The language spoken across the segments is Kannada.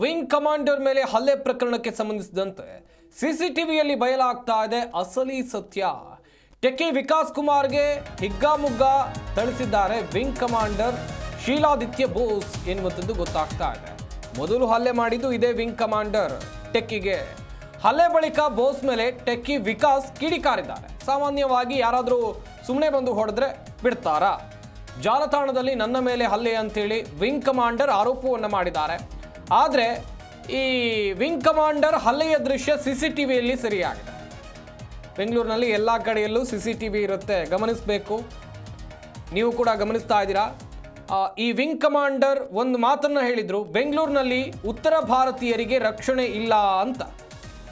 ವಿಂಗ್ ಕಮಾಂಡರ್ ಮೇಲೆ ಹಲ್ಲೆ ಪ್ರಕರಣಕ್ಕೆ ಸಂಬಂಧಿಸಿದಂತೆ ಸಿಸಿಟಿವಿಯಲ್ಲಿ ಬಯಲಾಗ್ತಾ ಇದೆ ಅಸಲಿ ಸತ್ಯ. ಟೆಕ್ಕಿ ವಿಕಾಸ್ ಕುಮಾರ್ಗೆ ಹಿಗ್ಗಾಮುಗ್ಗ ಥಳಿಸಿದ್ದಾರೆ ವಿಂಗ್ ಕಮಾಂಡರ್ ಶೀಲಾದಿತ್ಯ ಬೋಸ್ ಎನ್ನುವಂಥದ್ದು ಗೊತ್ತಾಗ್ತಾ ಇದೆ. ಮೊದಲು ಹಲ್ಲೆ ಮಾಡಿದ್ದು ಇದೇ ವಿಂಗ್ ಕಮಾಂಡರ್ ಟೆಕ್ಕಿಗೆ. ಹಲ್ಲೆ ಬಳಿಕ ಬೋಸ್ ಮೇಲೆ ಟೆಕ್ಕಿ ವಿಕಾಸ್ ಕಿಡಿಕಾರಿದ್ದಾರೆ. ಸಾಮಾನ್ಯವಾಗಿ ಯಾರಾದರೂ ಸುಮ್ಮನೆ ಬಂದು ಹೊಡೆದ್ರೆ ಬಿಡ್ತಾರಾ? ಜಾಲತಾಣದಲ್ಲಿ ನನ್ನ ಮೇಲೆ ಹಲ್ಲೆ ಅಂತೇಳಿ ವಿಂಗ್ ಕಮಾಂಡರ್ ಆರೋಪವನ್ನು ಮಾಡಿದ್ದಾರೆ. ಆದರೆ ಈ ವಿಂಗ್ ಕಮಾಂಡರ್ ಹಲ್ಲೆಯ ದೃಶ್ಯ ಸಿ ಸಿ ಟಿ ವಿಯಲ್ಲಿ ಸರಿಯಾಗಿದೆ. ಬೆಂಗಳೂರಿನಲ್ಲಿ ಎಲ್ಲ ಕಡೆಯಲ್ಲೂ ಸಿ ಸಿ ಟಿ ವಿ ಇರುತ್ತೆ. ಗಮನಿಸಬೇಕು. ನೀವು ಕೂಡ ಗಮನಿಸ್ತಾ ಇದ್ದೀರಾ? ಈ ವಿಂಗ್ ಕಮಾಂಡರ್ ಒಂದು ಮಾತನ್ನ ಹೇಳಿದರು, ಬೆಂಗಳೂರಿನಲ್ಲಿ ಉತ್ತರ ಭಾರತೀಯರಿಗೆ ರಕ್ಷಣೆ ಇಲ್ಲ ಅಂತ.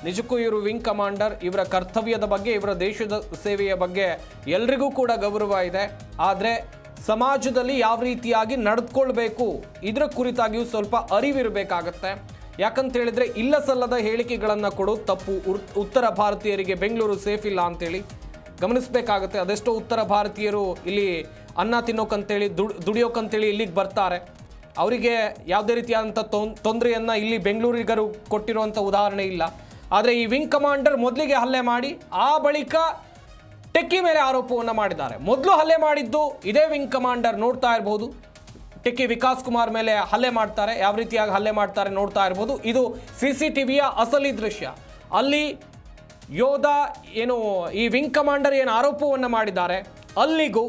ನಿಜಕ್ಕೂ ಇವರು ವಿಂಗ್ ಕಮಾಂಡರ್, ಇವರ ಕರ್ತವ್ಯದ ಬಗ್ಗೆ, ಇವರ ದೇಶದ ಸೇವೆಯ ಬಗ್ಗೆ ಎಲ್ರಿಗೂ ಕೂಡ ಗೌರವ ಇದೆ. ಆದರೆ ಸಮಾಜದಲ್ಲಿ ಯಾವ ರೀತಿಯಾಗಿ ನಡೆದುಕೊಳ್ಬೇಕು? ಇದರ ಕುರಿತಾಗಿಯೂ ಸ್ವಲ್ಪ ಅರಿವಿರಬೇಕಾಗತ್ತೆ. ಯಾಕಂತ ಹೇಳಿದ್ರೆ ಇಲ್ಲ ಸಲ್ಲದ ಹೇಳಿಕೆಗಳನ್ನು ಕೊಡು ತಪ್ಪು ಉತ್ತರ ಭಾರತೀಯರಿಗೆ ಬೆಂಗಳೂರು ಸೇಫ್ ಇಲ್ಲ ಅಂತೇಳಿ ಗಮನಿಸಬೇಕಾಗತ್ತೆ. ಅದೆಷ್ಟೋ ಉತ್ತರ ಭಾರತೀಯರು ಇಲ್ಲಿ ಅನ್ನ ತಿನ್ನೋಕಂತೇಳಿ, ದುಡ್, ದುಡಿಯೋಕಂತೇಳಿ ಇಲ್ಲಿಗೆ ಬರ್ತಾರೆ. ಅವರಿಗೆ ಯಾವುದೇ ರೀತಿಯಾದಂಥ ತೊನ್ ತೊಂದರೆಯನ್ನು ಇಲ್ಲಿ ಬೆಂಗಳೂರಿಗರು ಕೊಟ್ಟಿರುವಂಥ ಉದಾಹರಣೆ ಇಲ್ಲ. ಆದರೆ ಈ ವಿಂಗ್ ಕಮಾಂಡರ್ ಮೊದಲಿಗೆ ಹಲ್ಲೆ ಮಾಡಿ, ಆ ಬಳಿಕ ಟೆಕ್ಕಿ ಮೇಲೆ ಆರೋಪವನ್ನು ಮಾಡಿದ್ದಾರೆ. ಮೊದಲು ಹಲ್ಲೆ ಮಾಡಿದ್ದು ಇದೇ ವಿಂಗ್ ಕಮಾಂಡರ್ ನೋಡ್ತಾ ಇರಬಹುದು ಟೆಕ್ಕಿ ವಿಕಾಸ್ ಕುಮಾರ್ ಮೇಲೆ ಹಲ್ಲೆ ಮಾಡ್ತಾರೆ. ಯಾವ ರೀತಿಯಾಗಿ ಹಲ್ಲೆ ಮಾಡ್ತಾರೆ ನೋಡ್ತಾ ಇರ್ಬೋದು. ಇದು ಸಿ ಸಿ ಟಿ ವಿಯ ಅಸಲಿ ದೃಶ್ಯ. ಅಲ್ಲಿ ಯೋಧ ಏನು, ಈ ವಿಂಗ್ ಕಮಾಂಡರ್ ಏನು ಆರೋಪವನ್ನು ಮಾಡಿದ್ದಾರೆ. ಅಲ್ಲಿಗೂ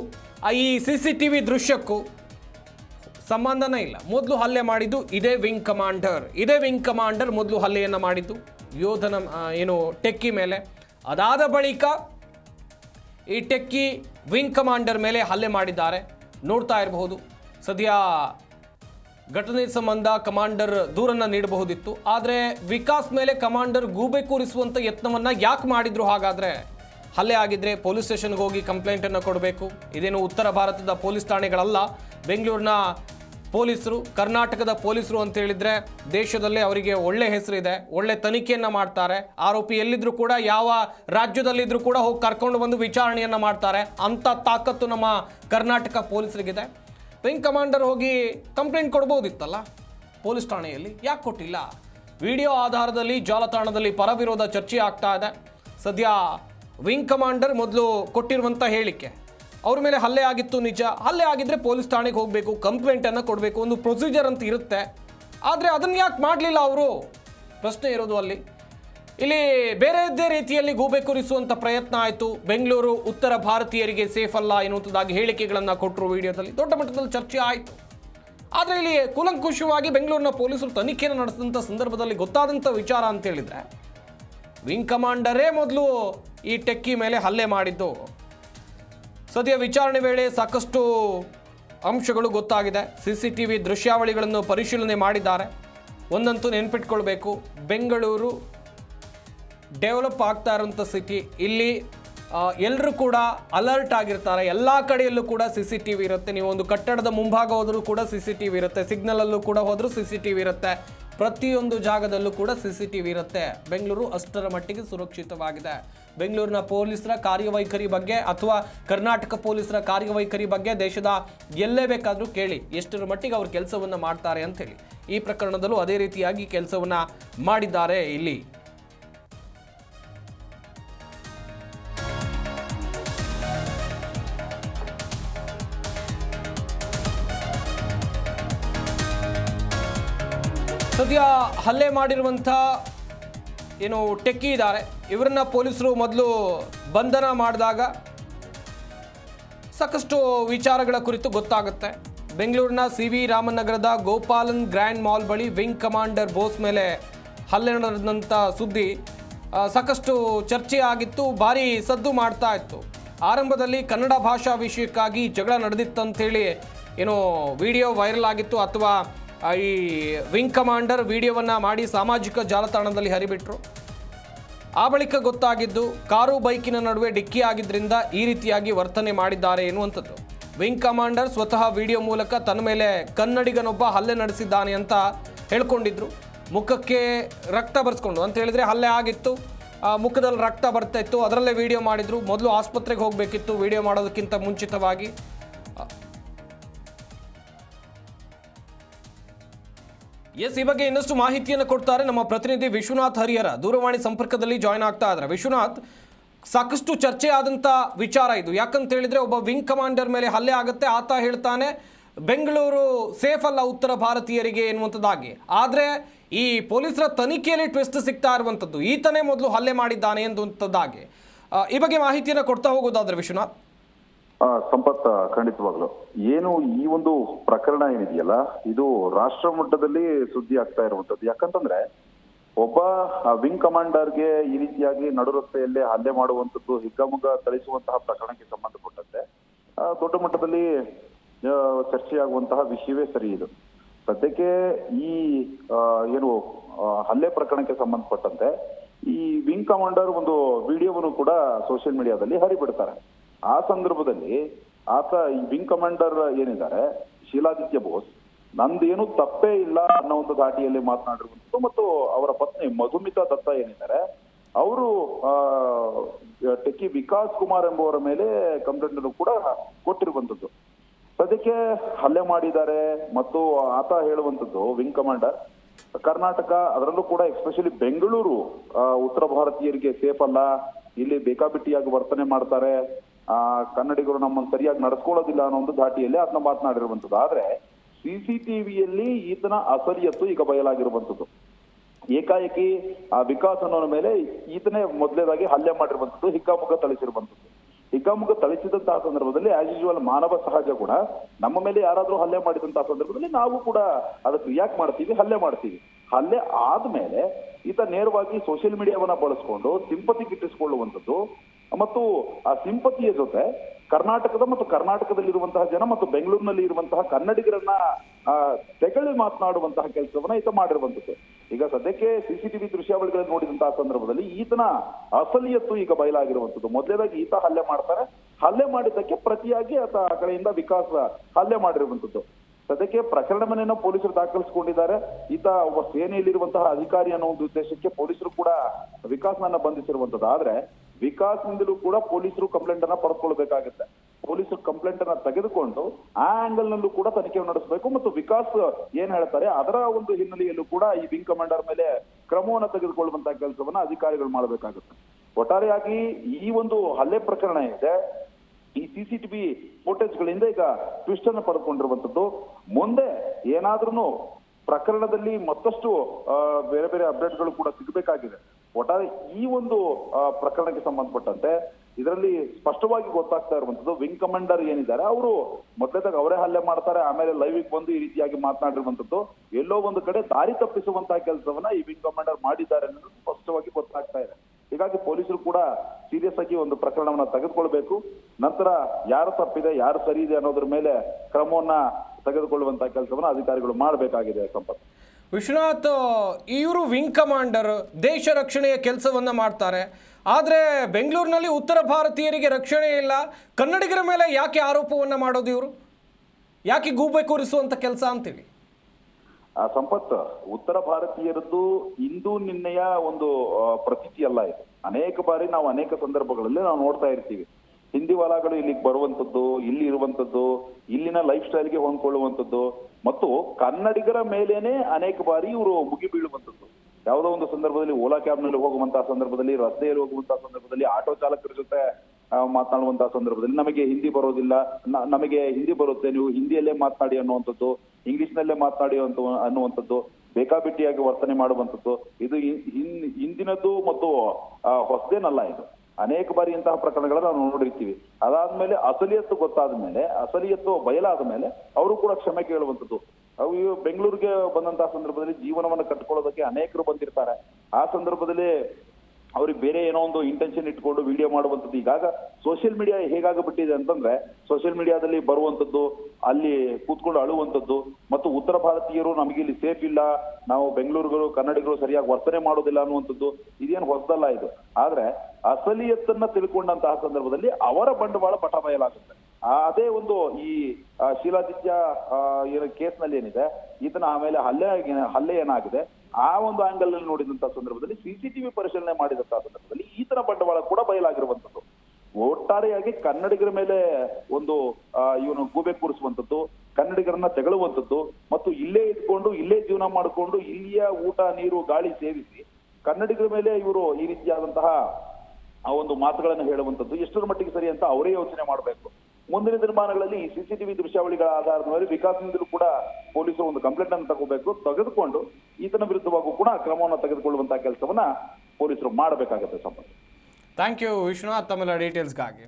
ಈ ಸಿ ಸಿ ಟಿ ವಿ ದೃಶ್ಯಕ್ಕೂ ಸಂಬಂಧನೇ ಇಲ್ಲ. ಮೊದಲು ಹಲ್ಲೆ ಮಾಡಿದ್ದು ಇದೇ ವಿಂಗ್ ಕಮಾಂಡರ್ ಇದೇ ವಿಂಗ್ ಕಮಾಂಡರ್ ಮೊದಲು ಹಲ್ಲೆಯನ್ನು ಮಾಡಿದ್ದು ಯೋಧನ ಏನು, ಟೆಕ್ಕಿ ಮೇಲೆ. ಅದಾದ ಬಳಿಕ ಈ ಟೆಕ್ಕಿ ವಿಂಗ್ ಕಮಾಂಡರ್ ಮೇಲೆ ಹಲ್ಲೆ ಮಾಡಿದ್ದಾರೆ. ನೋಡ್ತಾ ಇರಬಹುದು. ಸದ್ಯ ಘಟನೆ ಸಂಬಂಧ ಕಮಾಂಡರ್ ದೂರನ್ನು ನೀಡಬಹುದಿತ್ತು. ಆದರೆ ವಿಕಾಸ್ ಮೇಲೆ ಕಮಾಂಡರ್ ಗೂಬೆ ಕೂರಿಸುವಂಥ ಯತ್ನವನ್ನು ಯಾಕೆ ಮಾಡಿದ್ರು? ಹಾಗಾದರೆ ಹಲ್ಲೆ ಆಗಿದ್ರೆ ಪೊಲೀಸ್ ಸ್ಟೇಷನ್ಗೆ ಹೋಗಿ ಕಂಪ್ಲೇಂಟನ್ನು ಕೊಡಬೇಕು. ಇದೇನು ಉತ್ತರ ಭಾರತದ ಪೊಲೀಸ್ ಠಾಣೆಗಳಲ್ಲ. ಬೆಂಗಳೂರಿನ ಪೊಲೀಸರು, ಕರ್ನಾಟಕದ ಪೊಲೀಸರು ಅಂತ ಹೇಳಿದ್ರೆ ದೇಶದಲ್ಲೇ ಅವರಿಗೆ ಒಳ್ಳೆ ಹೆಸರಿದೆ, ಒಳ್ಳೆ ತನಿಖೆಯನ್ನು ಮಾಡ್ತಾರೆ. ಆರೋಪಿ ಎಲ್ಲಿದ್ರು ಕೂಡ, ಯಾವ ರಾಜ್ಯದಲ್ಲಿದ್ರು ಕೂಡ ಹೋಗಿ ಕರ್ಕೊಂಡು ಬಂದು ವಿಚಾರಣೆಯನ್ನು ಮಾಡ್ತಾರೆ. ಅಂಥ ತಾಕತ್ತು ನಮ್ಮ ಕರ್ನಾಟಕ ಪೊಲೀಸರಿಗಿದೆ. ವಿಂಗ್ ಕಮಾಂಡರ್ ಹೋಗಿ ಕಂಪ್ಲೇಂಟ್ ಕೊಡ್ಬೋದಿತ್ತಲ್ಲ? ಪೊಲೀಸ್ ಠಾಣೆಯಲ್ಲಿ ಯಾಕೆ ಕೊಟ್ಟಿಲ್ಲ? ವಿಡಿಯೋ ಆಧಾರದಲ್ಲಿ, ಜಾಲತಾಣದಲ್ಲಿ ಪರವಿರೋಧ ಚರ್ಚೆ ಆಗ್ತಾ ಇದೆ. ಸದ್ಯ ವಿಂಗ್ ಕಮಾಂಡರ್ ಮೊದಲು ಕೊಟ್ಟಿರುವಂಥ ಹೇಳಿಕೆ. ಅವ್ರ ಮೇಲೆ ಹಲ್ಲೆ ಆಗಿತ್ತು, ನಿಜ. ಹಲ್ಲೆ ಆಗಿದ್ರೆ ಪೊಲೀಸ್ ಠಾಣೆಗೆ ಹೋಗಬೇಕು ಕಂಪ್ಲೇಂಟನ್ನು ಕೊಡಬೇಕು, ಒಂದು ಪ್ರೊಸೀಜರ್ ಅಂತ ಇರುತ್ತೆ. ಆದರೆ ಅದನ್ನು ಯಾಕೆ ಮಾಡಲಿಲ್ಲ ಅವರು? ಪ್ರಶ್ನೆ ಇರೋದು ಅಲ್ಲಿ. ಇಲ್ಲಿ ಬೇರೆದೇ ರೀತಿಯಲ್ಲಿ ಗೂಬೆ ಕುರಿಸುವಂತ ಪ್ರಯತ್ನ ಆಯಿತು. ಬೆಂಗಳೂರು ಉತ್ತರ ಭಾರತೀಯರಿಗೆ ಸೇಫ್ ಅಲ್ಲ ಎನ್ನುವಂಥದ್ದಾಗಿ ಹೇಳಿಕೆಗಳನ್ನು ಕೊಟ್ಟರು ವಿಡಿಯೋದಲ್ಲಿ. ದೊಡ್ಡ ಮಟ್ಟದಲ್ಲಿ ಚರ್ಚೆ ಆಯಿತು. ಆದರೆ ಇಲ್ಲಿ ಕೂಲಂಕುಷವಾಗಿ ಬೆಂಗಳೂರಿನ ಪೊಲೀಸರು ತನಿಖೆಯನ್ನು ನಡೆಸಿದಂಥ ಸಂದರ್ಭದಲ್ಲಿ ಗೊತ್ತಾದಂಥ ವಿಚಾರ ಅಂತ ಹೇಳಿದ್ರೆ ವಿಂಗ್ ಕಮಾಂಡರೇ ಮೊದಲು ಈ ಟೆಕ್ಕಿ ಮೇಲೆ ಹಲ್ಲೆ ಮಾಡಿದ್ದು. ಸದ್ಯ ವಿಚಾರಣೆ ವೇಳೆ ಸಾಕಷ್ಟು ಅಂಶಗಳು ಗೊತ್ತಾಗಿದೆ. ಸಿ ಸಿ ಟಿ ವಿ ದೃಶ್ಯಾವಳಿಗಳನ್ನು ಪರಿಶೀಲನೆ ಮಾಡಿದ್ದಾರೆ. ಒಂದಂತೂ ನೆನ್ಪಿಟ್ಕೊಳ್ಬೇಕು. ಬೆಂಗಳೂರು ಡೆವಲಪ್ ಆಗ್ತಾ ಇರೋಂಥ ಸಿಟಿ. ಇಲ್ಲಿ ಎಲ್ಲರೂ ಕೂಡ ಅಲರ್ಟ್ ಆಗಿರ್ತಾರೆ. ಎಲ್ಲ ಕಡೆಯಲ್ಲೂ ಕೂಡ ಸಿ ಸಿ ಟಿ ವಿ ಇರುತ್ತೆ. ನೀವು ಒಂದು ಕಟ್ಟಡದ ಮುಂಭಾಗ ಹೋದರೂ ಕೂಡ ಸಿ ಸಿ ಟಿ ವಿ ಇರುತ್ತೆ. ಸಿಗ್ನಲಲ್ಲೂ ಕೂಡ ಹೋದರೂ ಸಿ ಸಿ ಟಿ ವಿ ಇರುತ್ತೆ. ಪ್ರತಿಯೊಂದು ಜಾಗದಲ್ಲೂ ಕೂಡ ಸಿ ಸಿ ಟಿ ವಿ ಇರುತ್ತೆ. ಬೆಂಗಳೂರು ಅಷ್ಟರ ಮಟ್ಟಿಗೆ ಸುರಕ್ಷಿತವಾಗಿದೆ. ಬೆಂಗಳೂರಿನ ಪೊಲೀಸರ ಕಾರ್ಯವೈಖರಿ ಬಗ್ಗೆ ಅಥವಾ ಕರ್ನಾಟಕ ಪೊಲೀಸರ ಕಾರ್ಯವೈಖರಿ ಬಗ್ಗೆ ದೇಶದ ಎಲ್ಲೇ ಬೇಕಾದರೂ ಕೇಳಿ, ಎಷ್ಟರ ಮಟ್ಟಿಗೆ ಅವರು ಕೆಲಸವನ್ನು ಮಾಡ್ತಾರೆ ಅಂತೇಳಿ ಈ ಪ್ರಕರಣದಲ್ಲೂ ಅದೇ ರೀತಿಯಾಗಿ ಕೆಲಸವನ್ನು ಮಾಡಿದ್ದಾರೆ ಇಲ್ಲಿ. ಸದ್ಯ ಹಲ್ಲೆ ಮಾಡಿರುವಂಥ ಏನು ಟೆಕ್ಕಿ ಇದ್ದಾರೆ. ಇವರನ್ನ ಪೊಲೀಸರು ಮೊದಲು ಬಂಧನ ಮಾಡಿದಾಗ ಸಾಕಷ್ಟು ವಿಚಾರಗಳ ಕುರಿತು ಗೊತ್ತಾಗುತ್ತೆ. ಬೆಂಗಳೂರಿನ ಸಿ ವಿ ರಾಮನಗರದ ಗೋಪಾಲನ್ ಗ್ರ್ಯಾಂಡ್ ಮಾಲ್ ಬಳಿ ವಿಂಗ್ ಕಮಾಂಡರ್ ಬೋಸ್ ಮೇಲೆ ಹಲ್ಲೆ ನಡೆದಂಥ ಸುದ್ದಿ ಸಾಕಷ್ಟು ಚರ್ಚೆ ಆಗಿತ್ತು ಭಾರಿ ಸದ್ದು ಮಾಡ್ತಾ ಇತ್ತು. ಆರಂಭದಲ್ಲಿ ಕನ್ನಡ ಭಾಷಾ ವಿಷಯಕ್ಕಾಗಿ ಜಗಳ ನಡೆದಿತ್ತಂಥೇಳಿ ಏನೋ ವಿಡಿಯೋ ವೈರಲ್ ಆಗಿತ್ತು ಅಥವಾ ಈ ವಿಂಗ್ ಕಮಾಂಡರ್ ವಿಡಿಯೋವನ್ನು ಮಾಡಿ ಸಾಮಾಜಿಕ ಜಾಲತಾಣದಲ್ಲಿ ಹರಿಬಿಟ್ರು. ಆ ಬಳಿಕ ಗೊತ್ತಾಗಿದ್ದು, ಕಾರು ಬೈಕಿನ ನಡುವೆ ಡಿಕ್ಕಿ ಆಗಿದ್ದರಿಂದ ಈ ರೀತಿಯಾಗಿ ವರ್ತನೆ ಮಾಡಿದ್ದಾರೆ ಎನ್ನುವಂಥದ್ದು. ವಿಂಗ್ ಕಮಾಂಡರ್ ಸ್ವತಃ ವಿಡಿಯೋ ಮೂಲಕ ತನ್ನ ಮೇಲೆ ಕನ್ನಡಿಗನೊಬ್ಬ ಹಲ್ಲೆ ನಡೆಸಿದ್ದಾನೆ ಅಂತ ಹೇಳ್ಕೊಂಡಿದ್ರು. ಮುಖಕ್ಕೆ ರಕ್ತ ಬರೆಸ್ಕೊಂಡು, ಅಂತ ಹೇಳಿದ್ರೆ ಹಲ್ಲೆ ಆಗಿತ್ತು. ಮುಖದಲ್ಲಿ ರಕ್ತ ಬರ್ತಾ ಇತ್ತು. ಅದರಲ್ಲೇ ವಿಡಿಯೋ ಮಾಡಿದ್ರು. ಮೊದಲು ಆಸ್ಪತ್ರೆಗೆ ಹೋಗಬೇಕಿತ್ತು. ವಿಡಿಯೋ ಮಾಡೋದಕ್ಕಿಂತ ಮುಂಚಿತವಾಗಿ. ಎಸ್, ಈ ಬಗ್ಗೆ ಇನ್ನಷ್ಟು ಮಾಹಿತಿಯನ್ನು ಕೊಡ್ತಾರೆ ನಮ್ಮ ಪ್ರತಿನಿಧಿ ವಿಶ್ವನಾಥ್ ಹರಿಹರ. ದೂರವಾಣಿ ಸಂಪರ್ಕದಲ್ಲಿ ಜಾಯ್ನ್ ಆಗ್ತಾ ಇದ್ದಾರೆ. ವಿಶ್ವನಾಥ್, ಸಾಕಷ್ಟು ಚರ್ಚೆ ಆದಂತ ವಿಚಾರ ಇದು. ಯಾಕಂತ ಹೇಳಿದ್ರೆ ಒಬ್ಬ ವಿಂಗ್ ಕಮಾಂಡರ್ ಮೇಲೆ ಹಲ್ಲೆ ಆಗುತ್ತೆ ಆತ ಹೇಳ್ತಾನೆ, ಬೆಂಗಳೂರು ಸೇಫ್ ಅಲ್ಲ ಉತ್ತರ ಭಾರತೀಯರಿಗೆ ಎನ್ನುವಂಥದ್ದಾಗಿ. ಆದರೆ ಈ ಪೊಲೀಸರ ತನಿಖೆಯಲ್ಲಿ ಟ್ವಿಸ್ಟ್ ಸಿಗ್ತಾ ಇರುವಂಥದ್ದು. ಈತನೇ ಮೊದಲು ಹಲ್ಲೆ ಮಾಡಿದ್ದಾನೆ ಎಂದುವಂಥದ್ದಾಗಿ. ಈ ಬಗ್ಗೆ ಮಾಹಿತಿಯನ್ನು ಕೊಡ್ತಾ ಹೋಗೋದಾದ್ರೆ ವಿಶ್ವನಾಥ್. ಸಂಪತ್ ಖಂಡಿತವಾಗ್ಲು. ಏನು ಈ ಒಂದು ಪ್ರಕರಣ ಏನಿದೆಯಲ್ಲ, ಇದು ರಾಷ್ಟ್ರ ಮಟ್ಟದಲ್ಲಿ ಸುದ್ದಿ ಆಗ್ತಾ ಇರುವಂತದ್ದು ಯಾಕಂತಂದ್ರೆ, ಒಬ್ಬ ವಿಂಗ್ ಕಮಾಂಡರ್ಗೆ ಈ ರೀತಿಯಾಗಿ ನಡು ರಸ್ತೆಯಲ್ಲೇ ಹಲ್ಲೆ ಮಾಡುವಂತದ್ದು ಹಿಗ್ಗಾಮುಗ್ಗ ಥಳಿಸುವಂತಹ ಪ್ರಕರಣಕ್ಕೆ ಸಂಬಂಧಪಟ್ಟಂತೆ ದೊಡ್ಡ ಮಟ್ಟದಲ್ಲಿ ಚರ್ಚೆಯಾಗುವಂತಹ ವಿಷಯವೇ ಸರಿ ಇದು. ಸದ್ಯಕ್ಕೆ ಈ ಏನು ಹಲ್ಲೆ ಪ್ರಕರಣಕ್ಕೆ ಸಂಬಂಧಪಟ್ಟಂತೆ, ಈ ವಿಂಗ್ ಕಮಾಂಡರ್ ಒಂದು ವಿಡಿಯೋವನ್ನು ಕೂಡ ಸೋಷಿಯಲ್ ಮೀಡಿಯಾದಲ್ಲಿ ಹರಿಬಿಡ್ತಾರೆ. ಆ ಸಂದರ್ಭದಲ್ಲಿ ಆತ ಈ ವಿಂಗ್ ಕಮಾಂಡರ್ ಏನಿದ್ದಾರೆ, ಶೀಲಾದಿತ್ಯ ಬೋಸ್, ನಂದೇನು ತಪ್ಪೇ ಇಲ್ಲ ಅನ್ನೋ ಒಂದು ಧಾಟಿಯಲ್ಲಿ ಮಾತನಾಡಿರುವಂಥದ್ದು ಮತ್ತು ಅವರ ಪತ್ನಿ ಮಧುಮಿತಾ ದತ್ತ ಏನಿದ್ದಾರೆ, ಅವರು ಟೆಕ್ಕಿ ವಿಕಾಸ್ ಕುಮಾರ್ ಎಂಬುವರ ಮೇಲೆ ಕಂಪ್ಲೇಂಟ್ ಅನ್ನು ಕೂಡ ಕೊಟ್ಟಿರುವಂಥದ್ದು. ಸದ್ಯಕ್ಕೆ ಹಲ್ಲೆ ಮಾಡಿದ್ದಾರೆ ಮತ್ತು ಆತ ಹೇಳುವಂತದ್ದು ವಿಂಗ್ ಕಮಾಂಡರ್ ಕರ್ನಾಟಕ, ಅದರಲ್ಲೂ ಕೂಡ ಎಸ್ಪೆಷಲಿ ಬೆಂಗಳೂರು ಉತ್ತರ ಭಾರತೀಯರಿಗೆ ಸೇಫ್ ಅಲ್ಲ, ಇಲ್ಲಿ ಬೇಕಾಬಿಟ್ಟಿಯಾಗಿ ವರ್ತನೆ ಮಾಡ್ತಾರೆ ಕನ್ನಡಿಗರು ನಮ್ಮನ್ನು ಸರಿಯಾಗಿ ನಡೆಸ್ಕೊಳ್ಳೋದಿಲ್ಲ ಅನ್ನೋ ಒಂದು ಧಾಟಿಯಲ್ಲಿ ಅದನ್ನ ಮಾತನಾಡಿರುವಂಥದ್ದು. ಆದ್ರೆ ಸಿಸಿಟಿವಿಯಲ್ಲಿ ಈತನ ಅಸರಿಯತ್ತು ಈಗ ಬಯಲಾಗಿರುವಂಥದ್ದು. ಏಕಾಏಕಿ ಆ ವಿಕಾಸ್ ಅನ್ನೋನ ಮೇಲೆ ಈತನೇ ಮೊದಲೇದಾಗಿ ಹಲ್ಲೆ ಮಾಡಿರುವಂಥದ್ದು ಹಿಕ್ಕಾಮುಖ ತಳಿಸಿರುವಂಥದ್ದು ಹಿಕ್ಕಾಮುಖ ತಳಿಸಿದಂತಹ ಸಂದರ್ಭದಲ್ಲಿ ಆಸ್ ಯೂಶುವಲ್ ಮಾನವ ಸಹಜ ಕೂಡ ನಮ್ಮ ಮೇಲೆ ಯಾರಾದರೂ ಹಲ್ಲೆ ಮಾಡಿದಂತಹ ಸಂದರ್ಭದಲ್ಲಿ ನಾವು ಕೂಡ ಅದಕ್ಕೆ ರಿಯಾಕ್ಟ್ ಮಾಡ್ತೀವಿ, ಹಲ್ಲೆ ಮಾಡ್ತೀವಿ. ಹಲ್ಲೆ ಆದ್ಮೇಲೆ ಈತ ನೇರವಾಗಿ ಸೋಷಿಯಲ್ ಮೀಡಿಯಾವನ್ನ ಬಳಸ್ಕೊಂಡು ಸಿಂಪತಿ ಗಿಟ್ಟಿಸಿಕೊಳ್ಳುವಂಥದ್ದು ಮತ್ತು ಆ ಸಿಂಪತಿಯ ಜೊತೆ ಕರ್ನಾಟಕದ ಮತ್ತು ಕರ್ನಾಟಕದಲ್ಲಿರುವಂತಹ ಜನ ಮತ್ತು ಬೆಂಗಳೂರಿನಲ್ಲಿ ಇರುವಂತಹ ಕನ್ನಡಿಗರನ್ನ ತೆಗಳಿ ಮಾತನಾಡುವಂತಹ ಕೆಲಸವನ್ನ ಈತ ಮಾಡಿರುವಂತದ್ದು ಈಗ ಸದ್ಯಕ್ಕೆ ಸಿಸಿಟಿವಿ ದೃಶ್ಯಾವಳಿಗಳನ್ನು ನೋಡಿದಂತಹ ಸಂದರ್ಭದಲ್ಲಿ ಈತನ ಅಸಲಿಯತ್ತು ಈಗ ಬಯಲಾಗಿರುವಂಥದ್ದು. ಮೊದಲೇದಾಗಿ ಈತ ಹಲ್ಲೆ ಮಾಡ್ತಾರೆ. ಹಲ್ಲೆ ಮಾಡಿದ್ದಕ್ಕೆ ಪ್ರತಿಯಾಗಿ ಆತ ಆ ಕಡೆಯಿಂದ ವಿಕಾಸ್ ಹಲ್ಲೆ ಮಾಡಿರುವಂತದ್ದು ಸದ್ಯಕ್ಕೆ ಪ್ರಕರಣವನ್ನೇನೋ ಪೊಲೀಸರು ದಾಖಲಿಸಿಕೊಂಡಿದ್ದಾರೆ. ಈತ ಒಬ್ಬ ಸೇನೆಯಲ್ಲಿರುವಂತಹ ಅಧಿಕಾರಿ ಅನ್ನೋ ಒಂದು ಉದ್ದೇಶಕ್ಕೆ ಪೊಲೀಸರು ಕೂಡ ವಿಕಾಸ್ನನ್ನ ಬಂಧಿಸಿರುವಂತದ್ದು ಆದ್ರೆ ವಿಕಾಸ್ನಿಂದಲೂ ಕೂಡ ಪೊಲೀಸರು ಕಂಪ್ಲೇಂಟ್ ಅನ್ನ ಪಡ್ಕೊಳ್ಬೇಕಾಗುತ್ತೆ. ಪೊಲೀಸರು ಕಂಪ್ಲೇಂಟ್ ಅನ್ನ ತೆಗೆದುಕೊಂಡು ಆ ಆಂಗಲ್ ನಲ್ಲೂ ಕೂಡ ತನಿಖೆ ನಡೆಸಬೇಕು ಮತ್ತು ವಿಕಾಸ್ ಏನ್ ಹೇಳ್ತಾರೆ, ಅದರ ಒಂದು ಹಿನ್ನೆಲೆಯಲ್ಲೂ ಕೂಡ ಈ ವಿಂಗ್ ಕಮಾಂಡರ್ ಮೇಲೆ ಕ್ರಮವನ್ನು ತೆಗೆದುಕೊಳ್ಳುವಂತಹ ಕೆಲಸವನ್ನ ಅಧಿಕಾರಿಗಳು ಮಾಡಬೇಕಾಗುತ್ತೆ. ಒಟ್ಟಾರೆಯಾಗಿ ಈ ಒಂದು ಹಲ್ಲೆ ಪ್ರಕರಣ ಇದೆ. ಈ ಸಿಸಿಟಿವಿ ಫುಟೇಜ್ ಗಳಿಂದ ಈಗ ಟ್ವಿಸ್ಟ್ ಅನ್ನು ಪಡೆದುಕೊಂಡಿರುವಂತದ್ದು ಮುಂದೆ ಏನಾದ್ರೂ ಪ್ರಕರಣದಲ್ಲಿ ಮತ್ತಷ್ಟು ಬೇರೆ ಬೇರೆ ಅಪ್ಡೇಟ್ಗಳು ಕೂಡ ಸಿಗಬೇಕಾಗಿದೆ. ಒಟ್ಟಾರೆ ಈ ಒಂದು ಪ್ರಕರಣಕ್ಕೆ ಸಂಬಂಧಪಟ್ಟಂತೆ ಇದರಲ್ಲಿ ಸ್ಪಷ್ಟವಾಗಿ ಗೊತ್ತಾಗ್ತಾ ಇರುವಂತದ್ದು ವಿಂಗ್ ಕಮಾಂಡರ್ ಏನಿದ್ದಾರೆ, ಅವರು ಮೊದಲೇದಾಗ ಅವರೇ ಹಲ್ಲೆ ಮಾಡ್ತಾರೆ, ಆಮೇಲೆ ಲೈವ್ ಬಂದು ಈ ರೀತಿಯಾಗಿ ಮಾತನಾಡಿರುವಂತದ್ದು ಎಲ್ಲೋ ಒಂದು ಕಡೆ ದಾರಿ ತಪ್ಪಿಸುವಂತಹ ಕೆಲಸವನ್ನ ಈ ವಿಂಗ್ ಕಮಾಂಡರ್ ಮಾಡಿದ್ದಾರೆ ಅನ್ನೋದು ಸ್ಪಷ್ಟವಾಗಿ ಗೊತ್ತಾಗ್ತಾ ಇದೆ. ಹೀಗಾಗಿ ಪೊಲೀಸರು ಕೂಡ ಸೀರಿಯಸ್ ಆಗಿ ಒಂದು ಪ್ರಕರಣವನ್ನ ತೆಗೆದುಕೊಳ್ಬೇಕು. ನಂತರ ಯಾರು ತಪ್ಪಿದೆ, ಯಾರು ಸರಿ ಇದೆ ಅನ್ನೋದ್ರ ಮೇಲೆ ಕ್ರಮವನ್ನ ತೆಗೆದುಕೊಳ್ಳುವಂತ ಕೆಲಸವನ್ನ ಅಧಿಕಾರಿಗಳು ಮಾಡಬೇಕಾಗಿದೆ ಸಂಪತ್. ವಿಶ್ವನಾಥ್, ಇವರು ವಿಂಗ್ ಕಮಾಂಡರ್ ದೇಶ ರಕ್ಷಣೆಯ ಕೆಲಸವನ್ನ ಮಾಡ್ತಾರೆ. ಆದರೆ ಬೆಂಗಳೂರಿನಲ್ಲಿ ಉತ್ತರ ಭಾರತೀಯರಿಗೆ ರಕ್ಷಣೆ ಇಲ್ಲ. ಕನ್ನಡಿಗರ ಮೇಲೆ ಯಾಕೆ ಆರೋಪವನ್ನ ಮಾಡೋದು ಇವರು? ಯಾಕೆ ಗೂಬೆ ಕೂರಿಸುವಂತ ಕೆಲಸ ಅಂತೇಳಿ ಆ ಸಂಪತ್ ಉತ್ತರ ಭಾರತೀಯರದ್ದು ಇಂದು ನಿನ್ನೆಯ ಒಂದು ಆ, ಪ್ರತೀತಿ ಅಲ್ಲ ಇದು. ಅನೇಕ ಬಾರಿ ನಾವು ಅನೇಕ ಸಂದರ್ಭಗಳಲ್ಲಿ ನಾವು ನೋಡ್ತಾ ಇರ್ತೀವಿ. ಹಿಂದಿ ವಾಲಾಗಳು ಇಲ್ಲಿಗೆ ಬರುವಂಥದ್ದು ಇಲ್ಲಿ ಇರುವಂಥದ್ದು ಇಲ್ಲಿನ ಲೈಫ್ ಸ್ಟೈಲ್ಗೆ ಹೊಂದ್ಕೊಳ್ಳುವಂಥದ್ದು ಮತ್ತು ಕನ್ನಡಿಗರ ಮೇಲೇನೆ ಅನೇಕ ಬಾರಿ ಇವರು ಮುಗಿ ಬೀಳುವಂಥದ್ದು. ಯಾವುದೋ ಒಂದು ಸಂದರ್ಭದಲ್ಲಿ ಓಲಾ ಕ್ಯಾಬ್ನಲ್ಲಿ ಹೋಗುವಂತಹ ಸಂದರ್ಭದಲ್ಲಿ ರಸ್ತೆಯಲ್ಲಿ ಹೋಗುವಂತಹ ಸಂದರ್ಭದಲ್ಲಿ ಆಟೋ ಚಾಲಕರ ಜೊತೆ ಆ, ಮಾತನಾಡುವಂತಹ ಸಂದರ್ಭದಲ್ಲಿ ನಮಗೆ ಹಿಂದಿ ಬರೋದಿಲ್ಲ. ನಮಗೆ ಹಿಂದಿ ಬರುತ್ತೆ. ನೀವು ಹಿಂದಿಯಲ್ಲೇ ಮಾತನಾಡಿ ಅನ್ನುವಂಥದ್ದು ಇಂಗ್ಲಿಷ್ ನಲ್ಲೇ ಮಾತನಾಡಿ ಅಂತ, ಅನ್ನುವಂಥದ್ದು, ಬೇಕಾಬಿಟ್ಟಿಯಾಗಿ ವರ್ತನೆ ಮಾಡುವಂಥದ್ದು, ಇದು ಹಿಂದಿನದ್ದು ಮತ್ತು ಹೊಸದೇನಲ್ಲ ಇದು. ಅನೇಕ ಬಾರಿ ಇಂತಹ ಪ್ರಕರಣಗಳನ್ನ ನಾವು ನೋಡಿರ್ತೀವಿ. ಅದಾದ್ಮೇಲೆ ಅಸಲಿಯತ್ತು ಗೊತ್ತಾದ ಮೇಲೆ ಅಸಲಿಯತ್ತು ಬಯಲಾದ ಮೇಲೆ ಅವರು ಕೂಡ ಕ್ಷಮೆ ಕೇಳುವಂಥದ್ದು. ಅವು ಬೆಂಗಳೂರಿಗೆ ಬಂದಂತಹ ಸಂದರ್ಭದಲ್ಲಿ ಜೀವನವನ್ನು ಕಟ್ಕೊಳ್ಳೋದಕ್ಕೆ ಅನೇಕರು ಬಂದಿರ್ತಾರೆ. ಆ ಸಂದರ್ಭದಲ್ಲಿ ಅವ್ರಿಗೆ ಬೇರೆ ಏನೋ ಒಂದು ಇಂಟೆನ್ಷನ್ ಇಟ್ಕೊಂಡು ವಿಡಿಯೋ ಮಾಡುವಂಥದ್ದು ಈಗಾಗ ಸೋಷಿಯಲ್ ಮೀಡಿಯಾ ಹೇಗಾಗಬಿಟ್ಟಿದೆ ಅಂತಂದ್ರೆ ಸೋಷಿಯಲ್ ಮೀಡಿಯಾದಲ್ಲಿ ಬರುವಂಥದ್ದು, ಅಲ್ಲಿ ಕೂತ್ಕೊಂಡು ಅಳುವಂಥದ್ದು ಮತ್ತು ಉತ್ತರ ಭಾರತೀಯರು ನಮಗೆ ಇಲ್ಲಿ ಸೇಫ್ ಇಲ್ಲ, ನಾವು ಬೆಂಗಳೂರುಗಳು, ಕನ್ನಡಿಗರು ಸರಿಯಾಗಿ ವರ್ತನೆ ಮಾಡೋದಿಲ್ಲ ಅನ್ನುವಂಥದ್ದು ಇದೇನು ಹೊಸದಲ್ಲ ಇದು. ಆದ್ರೆ ಅಸಲಿಯತ್ತನ್ನ ತಿಳ್ಕೊಂಡಂತಹ ಸಂದರ್ಭದಲ್ಲಿ ಅವರ ಬಂಡವಾಳ ಪಟ ಬಯಲಾಗುತ್ತೆ. ಅದೇ ಒಂದು ಈ ಶೀಲಾದಿತ್ಯ ಕೇಸ್ನಲ್ಲಿ ಏನಿದೆ, ಈತನ ಆಮೇಲೆ ಹಲ್ಲೆ ಹಲ್ಲೆ ಏನಾಗಿದೆ ಆ ಒಂದು ಆಂಗಲ್ನಲ್ಲಿ ನೋಡಿದಂತಹ ಸಂದರ್ಭದಲ್ಲಿ ಸಿಸಿಟಿವಿ ಪರಿಶೀಲನೆ ಮಾಡಿದಂತಹ ಸಂದರ್ಭದಲ್ಲಿ ಈತನ ಬಂಡವಾಳ ಕೂಡ ಬಯಲಾಗಿರುವಂತದ್ದು. ಒಟ್ಟಾರೆಯಾಗಿ ಕನ್ನಡಿಗರ ಮೇಲೆ ಒಂದು ಇವನು ಗೂಬೆ ಕೂರಿಸುವಂತದ್ದು, ಕನ್ನಡಿಗರನ್ನ ತೆಗಳುವಂಥದ್ದು ಮತ್ತು ಇಲ್ಲೇ ಇದ್ಕೊಂಡು, ಇಲ್ಲೇ ಜೀವನ ಮಾಡಿಕೊಂಡು, ಇಲ್ಲಿಯ ಊಟ, ನೀರು, ಗಾಳಿ ಸೇವಿಸಿ ಕನ್ನಡಿಗರ ಮೇಲೆ ಇವರು ಈ ರೀತಿಯಾದಂತಹ ಆ ಒಂದು ಮಾತುಗಳನ್ನು ಹೇಳುವಂಥದ್ದು ಎಷ್ಟರ ಮಟ್ಟಿಗೆ ಸರಿ ಅಂತ ಅವರೇ ಯೋಚನೆ ಮಾಡಬೇಕು. ಮುಂದಿನ ದಿನಮಾನಗಳಲ್ಲಿ ಈ ಸಿಸಿಟಿವಿ ದೃಶ್ಯಾವಳಿಗಳ ಆಧಾರದ ಮೇಲೆ ವಿಕಾಸದಿಂದಲೂ ಕೂಡ ಪೊಲೀಸರು ಒಂದು ಕಂಪ್ಲೇಂಟ್ ಅನ್ನು ತಗೋಬೇಕು, ತೆಗೆದುಕೊಂಡು ಈತನ ವಿರುದ್ಧವಾಗೂ ಕೂಡ ಕ್ರಮವನ್ನು ತೆಗೆದುಕೊಳ್ಳುವಂತಹ ಕೆಲಸವನ್ನ ಪೊಲೀಸರು ಮಾಡಬೇಕಾಗುತ್ತೆ ಸಂಬಂಧ. ಥ್ಯಾಂಕ್ ಯು ವಿಶ್ವನಾಥ್ ತಮ್ಮ ಡೀಟೇಲ್ಸ್ಗಾಗಿ